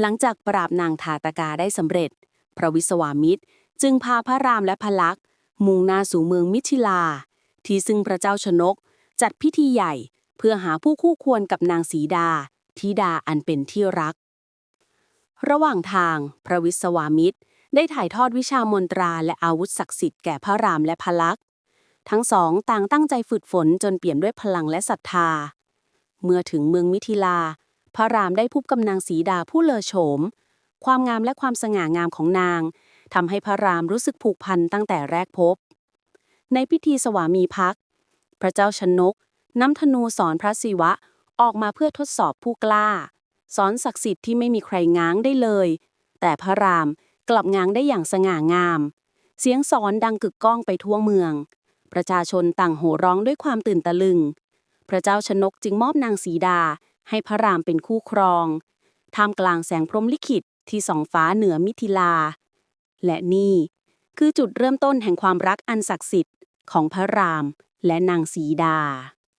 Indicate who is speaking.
Speaker 1: หลังจากปราบนางทาตกาได้สำเร็จ พระวิศวามิตร จึงพาพระรามและพระลักษมณ์มุ่งหน้าสู่เมืองมิถิลา ที่ซึ่งพระเจ้าชนก จัดพิธีใหญ่เพื่อหาผู้คู่ควรกับนางสีดาธิดาอันเป็นที่รัก ระหว่างทาง พระวิศวามิตร ได้ถ่ายทอดวิชามนตราและอาวุธศักดิ์สิทธิ์แก่พระรามและพระลักษ์ทั้งสองต่างตั้งใจฝึกฝนจนเปี่ยมด้วยพลังและศรัทธา เมื่อถึงเมืองมิถิลา พระรามได้พบกับนางสีดาผู้เลอโฉม ความงามและความสง่างามของนางทำให้พระรามรู้สึกผูกพันตั้งแต่แรกพบ ในพิธีสวามีภักดิ์พระเจ้าชนกน้ำธนูสอนพระศิวะออกมาเพื่อทดสอบผู้กล้า สอนศักดิ์สิทธิ์ที่ไม่มีใครง้างได้เลย แต่พระรามกลับง้างได้อย่างสง่างาม เสียงสอนดังกึกก้องไปทั่วเมือง ประชาชนต่างโห่ร้องด้วยความตื่นตะลึง พระเจ้าชนกจึงมอบนางสีดา ให้พระรามเป็นคู่ครองท่ามกลางแสงพรหมลิขิตที่ส่องฟ้าเหนือมิถิลา และนี่คือจุดเริ่มต้นแห่งความรักอันศักดิ์สิทธิ์ของพระรามและนางสีดา